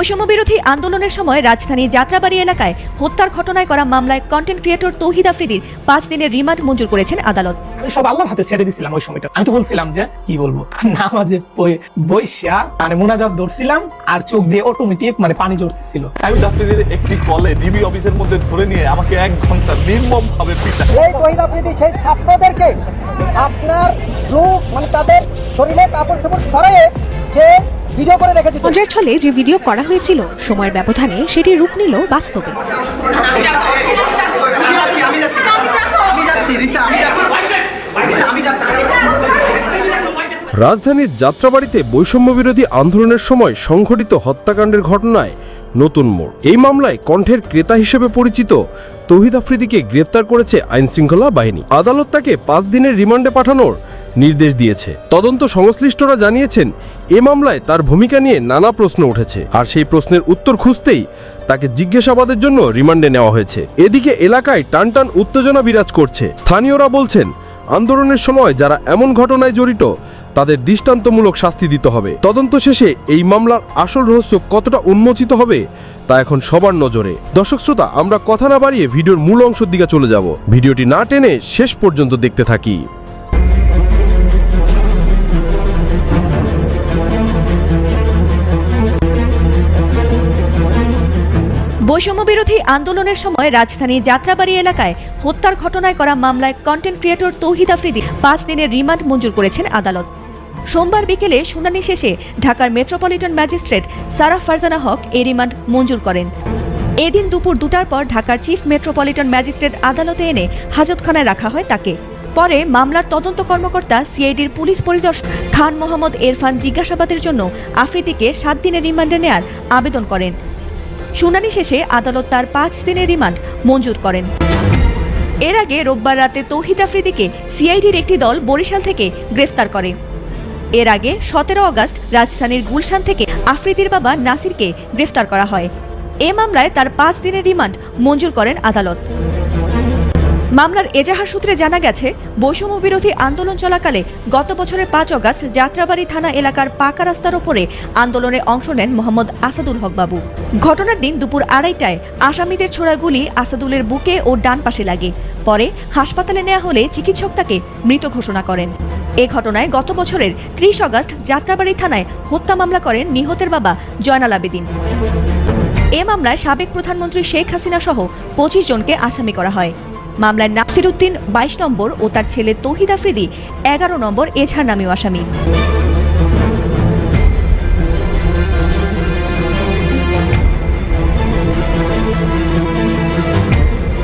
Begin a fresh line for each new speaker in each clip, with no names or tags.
বৈষম্য বিরোধী আন্দোলনের সময় রাজধানী যাত্রাবাড়ি এলাকায় হত্যার ঘটনায় করা মামলায় কন্টেন্ট ক্রিয়েটর তৌহিদ আফ্রিদির পাঁচ দিনের রিমান্ড মঞ্জুর করেছেন আদালত।
সব আল্লাহর হাতে ছেড়ে দিছিলাম ওই সময়টা। আমি তো বলছিলাম যে কি বলব? নামাজে বইসা মানে মোনাজাত ধরছিলাম আর চোখ দিয়ে অটোমেটিক মানে পানি জড়তেছিল
আমি যাত্রীদের একটি কলে ডিবি অফিসের মধ্যে ধরে নিয়ে আমাকে এক ঘণ্টা নির্মম ভাবে পিটা
এই তহিদ আফ্রিদি সেই ছাত্রদেরকে আপনার লুক মানে তাদের শরীরে কাপড় চোপড় সরাইয়ে সে ভিডিও করে রেখে দিত
মজার ছলে যে ভিডিও করা হয়েছিল সময়ের ব্যবধানে সেটি রূপ নিল বাস্তবে।
রাজধানীর যাত্রাবাড়িতে বৈষম্য বিরোধী আন্দোলনের সময় সংঘটিত হত্যাকাণ্ডের ঘটনায় নতুন মোড়। এই মামলায় কণ্ঠের ক্রেতা হিসেবে পরিচিত তৌহিদ আফ্রিদিকে গ্রেপ্তার করেছে আইনশৃঙ্খলা বাহিনী। আদালত তাকে পাঁচ দিনের রিমান্ডে পাঠানোর নির্দেশ দিয়েছে। তদন্ত সংশ্লিষ্টরা জানিয়েছেন, এ মামলায় তার ভূমিকা নিয়ে নানা প্রশ্ন উঠেছে। আর সেই প্রশ্নের উত্তর খুঁজতেই তাকে জিজ্ঞাসাবাদের জন্য রিমান্ডে নেওয়া হয়েছে। এদিকে এলাকায় টানটান উত্তেজনা বিরাজ করছে। স্থানীয়রা বলছেন, আন্দোলনের সময় যারা এমন ঘটনায় জড়িত, তাদের দৃষ্টান্তমূলক শাস্তি দিতে হবে। তদন্ত শেষে এই মামলার আসল রহস্য কতটা উন্মোচিত হবে, তা এখন সবার নজরে। দর্শক শ্রোতা, আমরা কথা না বাড়িয়ে ভিডিওর মূল অংশের দিকে চলে যাব। ভিডিওটি না টেনে শেষ পর্যন্ত দেখতে থাকি।
বৈষম্য বিরোধী আন্দোলনের সময় রাজধানী যাত্রাবাড়ি এলাকায় হত্যার ঘটনায় করা মামলায় কন্টেন্ট ক্রিয়েটর তৌহিদ আফ্রিদি পাঁচ দিনের রিমান্ড মঞ্জুর করেছেন আদালত। সোমবার বিকেলে শুনানি শেষে ঢাকার মেট্রোপলিটন ম্যাজিস্ট্রেট সারা ফারজানা হক এই রিমান্ড মঞ্জুর করেন। এদিন দুপুর দুটার পর ঢাকার চিফ মেট্রোপলিটন ম্যাজিস্ট্রেট আদালতে এনে হাজতখানায় রাখা হয় তাকে। পরে মামলার তদন্ত কর্মকর্তা সিআইডির পুলিশ পরিদর্শক খান মোহাম্মদ এরফান জিজ্ঞাসাবাদের জন্য আফ্রিদিকে সাত দিনের রিমান্ডে নেয়ার আবেদন করেন। শুনানি শেষে আদালত তার পাঁচ দিনের রিমান্ড মঞ্জুর করেন। এর আগে রোববার রাতে তৌহিদ আফ্রিদিকে সিআইডির একটি দল বরিশাল থেকে গ্রেফতার করে। এর আগে সতেরো আগস্ট রাজধানীর গুলশান থেকে আফ্রিদির বাবা নাসিরকে গ্রেফতার করা হয়। এ মামলায় তার পাঁচ দিনের রিমান্ড মঞ্জুর করেন আদালত। মামলার এজাহার সূত্রে জানা গেছে, বৈষম্য বিরোধী আন্দোলন চলাকালে গত বছরের পাঁচ অগাস্ট যাত্রাবাড়ি থানা এলাকার পাকা রাস্তার ওপরে আন্দোলনে অংশ নেন মোহাম্মদ আসাদুল হক বাবু। ঘটনার দিন দুপুর আড়াইটায় আসামিদের ছোড়া গুলি আসাদুলের বুকে ও ডান পাশে লাগে। পরে হাসপাতালে নেওয়া হলে চিকিৎসক তাকে মৃত ঘোষণা করেন। এ ঘটনায় গত বছরের ত্রিশ অগাস্ট যাত্রাবাড়ি থানায় হত্যা মামলা করেন নিহতের বাবা জয়নাল আবেদিন। এ মামলায় সাবেক প্রধানমন্ত্রী শেখ হাসিনা সহ পঁচিশ জনকে আসামি করা হয়। মামলায় নাসির উদ্দিন বাইশ নম্বর ও তার ছেলে তহিদ আফ্রিদি এগারো নম্বর এছাড় নামীয় আসামি।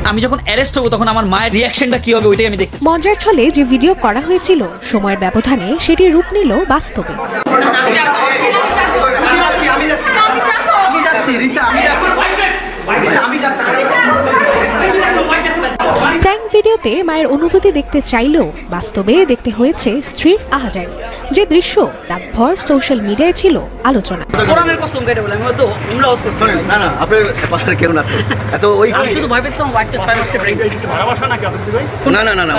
আমি যখন অ্যারেস্ট হব তখন আমার মায়ের রিয়াকশনটা কি হবে ওইটাই আমি দেখতে
মজার ছলে যে ভিডিও করা হয়েছিল সময়ের ব্যবধানে সেটি রূপ নিল বাস্তবে। প্র্যাঙ্ক ভিডিওতে মায়ের অনুভূতি দেখতে চাইলেও বাস্তবে দেখতে হয়েছে স্ত্রীর আহাজারি। যে দৃশ্য রাতভর সোশ্যাল মিডিয়ায় ছিল আলোচনা।
কোরআনের কসম কেটে বলে হয়তো উমরা ওয়াজ করছি।
না না আপনার পাশে কেউ না এত ওই
আমি শুধু ভয় পেয়েছিলাম হোয়াইটটা ছয় মাসে ব্রেক
না না না না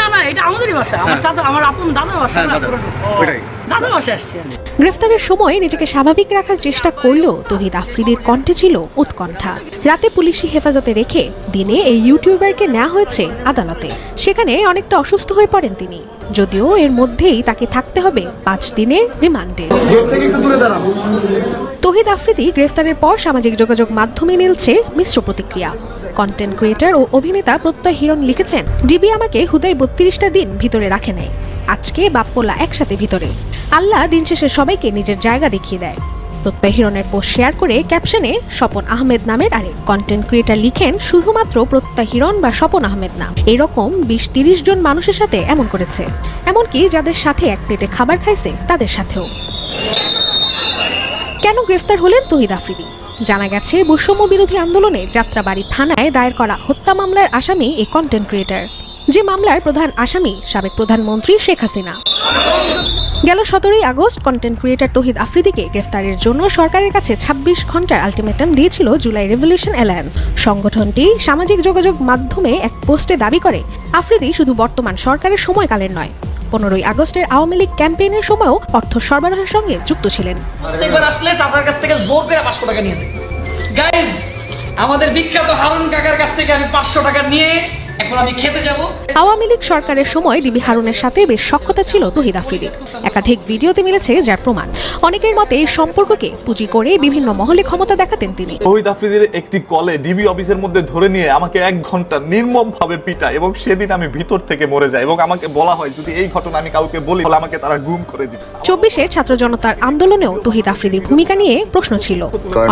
না না এটা আমাদেরই ভাষা আমার চাচা আমার আপন দাদার ভাষা
হ্যাঁ,
না
দাদা।
আসছি। আমি
গ্রেফতারের সময় নিজেকে স্বাভাবিক রাখার চেষ্টা করলেও তহিদ আফ্রিদির কণ্ঠে ছিল উৎকণ্ঠা। রাতে পুলিশি হেফাজতে রেখে দিনে এই ইউটিউবারকে নেওয়া হয়েছে আদালতে। সেখানে অনেকটা অসুস্থ হয়ে পড়েন তিনি। যদিও এর মধ্যেই তাকে থাকতে হবে পাঁচ দিনের রিমান্ডে। তহিদ আফ্রিদি গ্রেফতারের পর সামাজিক যোগাযোগ মাধ্যমে মিলছে মিশ্র প্রতিক্রিয়া। কন্টেন্ট ক্রিয়েটর ও অভিনেতা প্রত্যয় হিরণ লিখেছেন ডিবি আমাকে হুদাই বত্রিশটা দিন ভিতরে রাখে নেয় আজকে বাপ্পোলা একসাথে ভিতরে। আল্লাহ দিন শেষে সবাইকে নিজের জায়গা দেখিয়ে দেয়। প্রত্যয় হিরণের পোস্ট শেয়ার করে ক্যাপশনে স্বপন আহমেদ নামের আরেক কন্টেন্ট ক্রিয়েটার লিখেন শুধুমাত্র প্রত্যয় হিরণ বা স্বপন আহমেদ নাম। এরকম বিশ তিরিশ জন মানুষের সাথে এমন করেছে। এমনকি যাদের সাথে এক প্লেটে খাবার খাইছে, তাদের সাথেও। কেন গ্রেফতার হলেন তহিদ আফ্রিদি? জানা গেছে বৈষম্য বিরোধী আন্দোলনে যাত্রাবাড়ি থানায় দায়ের করা হত্যা মামলার আসামি এই কন্টেন্ট ক্রিয়েটর যে মামলার প্রধান আসামি সাবেক প্রধানমন্ত্রী শেখ হাসিনা। গেল সতেরোই আগস্ট কন্টেন্ট ক্রিয়েটর তহিদ আফ্রিদিকে গ্রেফতারের জন্য সরকারের কাছে ২৬ ঘণ্টার আলটিমেটাম দিয়েছিল জুলাই রেভলিউশন অ্যালায়েন্স। সংগঠনটি সামাজিক যোগাযোগ মাধ্যমে এক পোস্টে দাবি করে, আফ্রিদি শুধু বর্তমান সরকারের সময়কালের নয়, পনেরোই আগস্টের আওয়ামী লীগ ক্যাম্পেইনের সময়ও অর্থ সরবরাহের সঙ্গে যুক্ত ছিলেন।
আসলে চাচার কাছ থেকে জোর করে পাঁচশো টাকা নিয়েছে। আমাদের বিখ্যাত হারুন কাকার কাছ থেকে আমি পাঁচশো টাকা নিয়ে এখন আমি খেতে যাব।
আওয়ামী লীগ সরকারের সময় ডিবি হারুনের সাথে বেশ সক্ষতা ছিল তহিদ আফ্রিদির। একাধিক ভিডিওতে মিলেছে যার প্রমাণ। অনেকের মতে এই সম্পর্ককে পুঁজি করে বিভিন্ন মহলে ক্ষমতা দেখাতেন তিনি।
তহিদ আফ্রিদির একটি কলে ডিবি অফিসের মধ্যে ধরে নিয়ে আমাকে এক ঘণ্টা নির্মম ভাবে পিটা এবং সেদিন আমি ভিতর থেকে মরে যাই এবং আমাকে বলা হয় যদি এই ঘটনা আমি কাউকে বলি তাহলে আমাকে তারা গুম করে দিবে।
চব্বিশে ছাত্র জনতার আন্দোলনেও তহিদ আফ্রিদির ভূমিকা নিয়ে প্রশ্ন ছিল।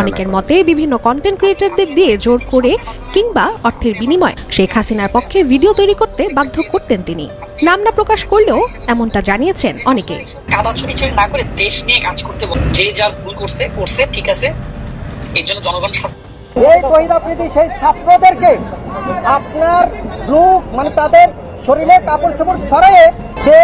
অনেকের মতে বিভিন্ন কন্টেন্ট ক্রিয়েটরদের দিয়ে জোর করে কিংবা অর্থের বিনিময়ে শেখ হাসিনার পক্ষে ভিডিও তৈরি করতে বাধ্য করতেন তিনি। নাম না প্রকাশ করলেও এমনটা জানিয়েছেন অনেকে।
কাদা ছড়ি ছড়ি না করে দেশ নিয়ে কাজ করতে বল যে যার ভুল করছে করছে ঠিক আছে। এর জন্য জনগণ শাস্তি
এই আফ্রিদি সেই ছাত্রদেরকে আপনার রূপ মানে তাদের শরীরে কাপড় চোপড় সরাইয়ে সে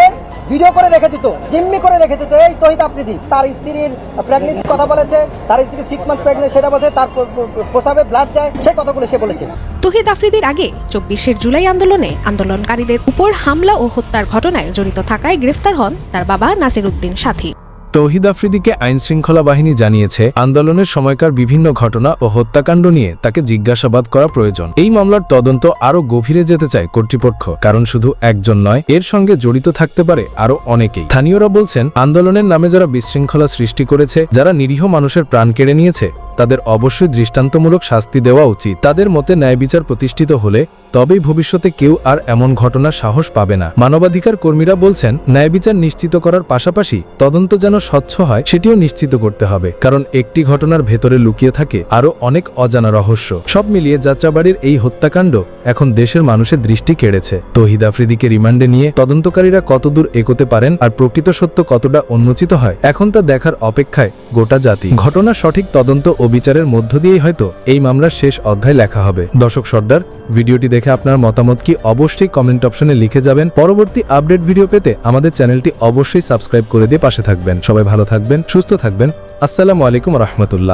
ভিডিও করে রেখে দিত, জিম্মি করে রেখে দিত। এই তহিদ আফ্রিদি তার স্ত্রীর প্রেগনেন্সি কথা বলেছে, তার স্ত্রী সিক্স মান্থ প্রেগনেন্ট সেটা বলছে, তার প্র- প্র- ব্লাড যায়, সে কথাগুলো সে বলেছে।
তহিদ আফ্রিদির আগে চব্বিশের জুলাই আন্দোলনে আন্দোলনকারীদের উপর হামলা ও হত্যার ঘটনায় জড়িত থাকায় গ্রেফতার হন তার বাবা নাসির উদ্দিন সাথী।
তৌহিদ আফ্রিদিকে আইন শৃঙ্খলা বাহিনী জানিয়েছে, আন্দোলনের সময়কার বিভিন্ন ঘটনা ও হত্যাকাণ্ড নিয়ে তাকে জিজ্ঞাসাবাদ করা প্রয়োজন। এই মামলার তদন্ত আরও গভীরে যেতে চায় কর্তৃপক্ষ, কারণ শুধু একজন নয়, এর সঙ্গে জড়িত থাকতে পারে আরও অনেকেই। স্থানীয়রা বলছেন, আন্দোলনের নামে যারা বিশৃঙ্খলা সৃষ্টি করেছে, যারা নিরীহ মানুষের প্রাণ কেড়ে নিয়েছে, তাদের অবশ্যই দৃষ্টান্তমূলক শাস্তি দেওয়া উচিত। তাদের মতে ন্যায় বিচার প্রতিষ্ঠিত হলে তবেই ভবিষ্যতে কেউ আর এমন ঘটনার সাহস পাবে না। মানবাধিকার কর্মীরা বলছেন, ন্যায় বিচার নিশ্চিত করার পাশাপাশি তদন্ত যেন স্বচ্ছ হয়, সেটিও নিশ্চিত করতে হবে। কারণ একটি ঘটনার ভেতরে লুকিয়ে থাকে আরও অনেক অজানা রহস্য। সব মিলিয়ে যাত্রাবাড়ির এই হত্যাকাণ্ড এখন দেশের মানুষের দৃষ্টি কেড়েছে। তহিদ আফ্রিদিকে রিমান্ডে নিয়ে তদন্তকারীরা কতদূর এগোতে পারেন আর প্রকৃত সত্য কতটা উন্মোচিত হয়, এখন তা দেখার অপেক্ষায় গোটা জাতি। ঘটনার সঠিক তদন্ত ও বিচারের মধ্য দিয়েই হয়তো এই মামলার শেষ অধ্যায় লেখা হবে। দর্শক সর্দার, ভিডিওটি দেখে আপনার মতামত কি অবশ্যই কমেন্ট অপশনে লিখে যাবেন। পরবর্তী আপডেট ভিডিও পেতে আমাদের চ্যানেলটি অবশ্যই সাবস্ক্রাইব করে দিয়ে পাশে থাকবেন। সবাই ভালো থাকবেন, সুস্থ থাকবেন। আসসালামু আলাইকুম রহমতুল্লাহ।